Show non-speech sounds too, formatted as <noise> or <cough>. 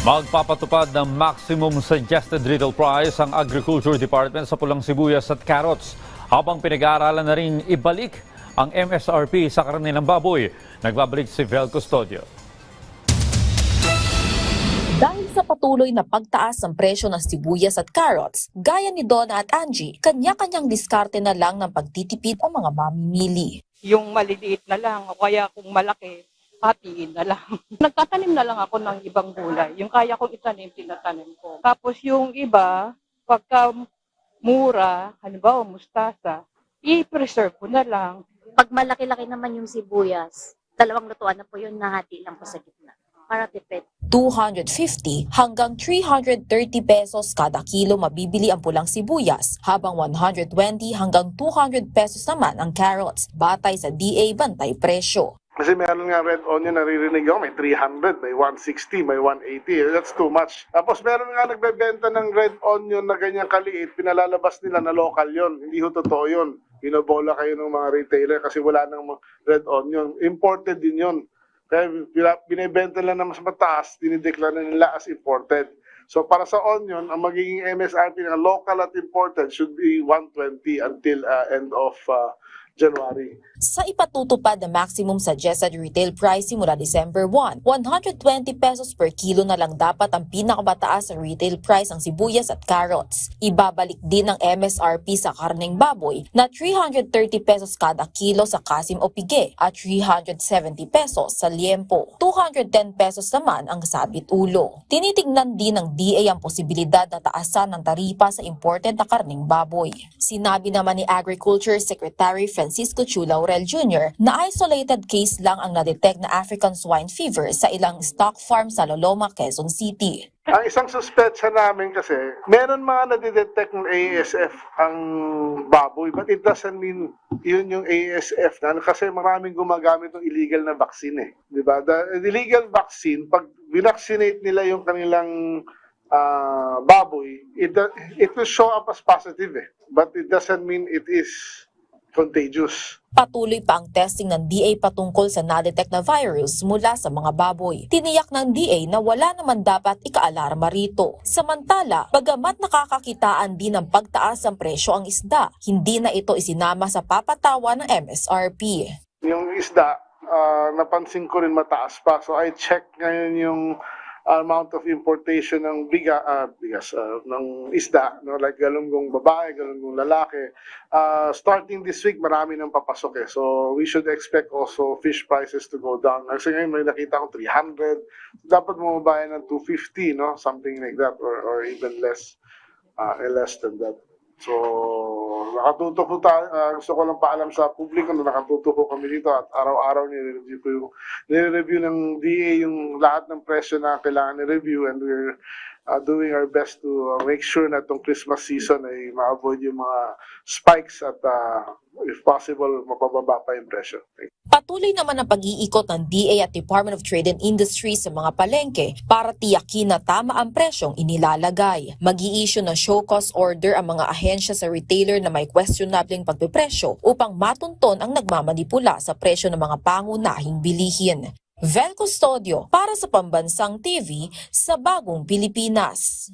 Magpapatupad ng maximum suggested retail price ang Agriculture Department sa pulang sibuyas at carrots habang pinag-aaralan na rin ibalik ang MSRP sa karne ng baboy. Nagbabalik si Vel Custodio. Dahil sa patuloy na pagtaas ng presyo ng sibuyas at carrots, gaya ni Donna at Angie, kanya-kanyang diskarte na lang ng pagtitipid ang mga mamimili. yung maliliit na lang o kaya kung malaki, hatiin na lang. <laughs> Nagtatanim na lang ako ng ibang gulay. Yung kaya kong itanim, tinatanim ko. Tapos yung iba, pagka mura, halimbawa mustasa, i-preserve ko na lang. Pag malaki-laki naman yung sibuyas, dalawang lutuan na po yun, nahati lang po sa gitna. Para tipid. 250 hanggang 330 pesos kada kilo mabibili ang pulang sibuyas, habang 120 hanggang 200 pesos naman ang carrots, batay sa DA Bantay Presyo. Kasi meron nga red onion, naririnig ako, may 300, may 160, may 180. That's too much. Tapos meron nga nagbebenta ng red onion na ganyang kaliit, pinalalabas nila na local yon. Hindi ho totoo yun. Binobola kayo ng mga retailer kasi wala nang red onion. Imported din yon. Kaya binibenta lang na mas mataas, dinideklara nila as imported. So para sa onion, ang magiging MSRP ng local at imported should be 120 until uh, end of uh, January. Sa ipatutupad na maximum suggested retail price simula December 1, 120 pesos per kilo na lang dapat ang pinakamataas na retail price ng sibuyas at carrots. Ibabalik din ang MSRP sa karneng baboy na 330 pesos kada kilo sa kasim o pige at 370 pesos sa liempo. 210 pesos naman ang sabit ulo. Tinitignan din ng DA ang posibilidad na taasan ng taripa sa imported na karneng baboy. Sinabi naman ni Agriculture Secretary Francisco Chu Laurel Jr. na isolated case lang ang nadetect na African swine fever sa ilang stock farm sa Loloma, Quezon City. Ang isang suspetsa namin kasi, meron mga nadidetect ng ASF ang baboy, but it doesn't mean yun yung ASF na kasi maraming gumagamit ng illegal na vaccine eh. Di ba? The illegal vaccine, pag vinaccinate nila yung kanilang ah, baboy, it, it will show up as positive eh. But it doesn't mean it is contagious. Patuloy pa ang testing ng DA patungkol sa nadetect na virus mula sa mga baboy. Tiniyak ng DA na wala naman dapat ikaalarma rito. Samantala, bagamat nakakakitaan din ng pagtaas ng presyo ang isda, hindi na ito isinama sa papatawa ng MSRP. Yung isda, ah, napansin ko rin mataas pa. So I check ngayon yung amount of importation ng biga, ah, bigas, ah, ng isda, no? like galunggong babae, galunggong lalaki. Ah, starting this week, marami nang papasok eh. So we should expect also fish prices to go down. Kasi ngayon may nakita ko 300. Dapat bumaba yan ng 250, no? something like that, or, or even less, eh, less than that. So, nakatuto po tayo, ah, gusto ko lang paalam sa publiko na nakatuto po kami dito at araw-araw nire-review ko yung, nire-review ng DA yung lahat ng presyo na kailangan ni-review and we're ah, doing our best to ah, make sure na itong Christmas season ay ma-avoid yung mga spikes at ah, if possible, mapababa pa yung presyo. Patuloy naman ang pag-iikot ng DA at Department of Trade and Industry sa mga palengke para tiyakin na tama ang presyong inilalagay. mag issue ng show cause order ang mga ahensya sa retailer na may questionableng pagpipresyo upang matunton ang nagmamanipula sa presyo ng mga pangunahing bilihin. Vel Custodio para sa Pambansang TV sa Bagong Pilipinas.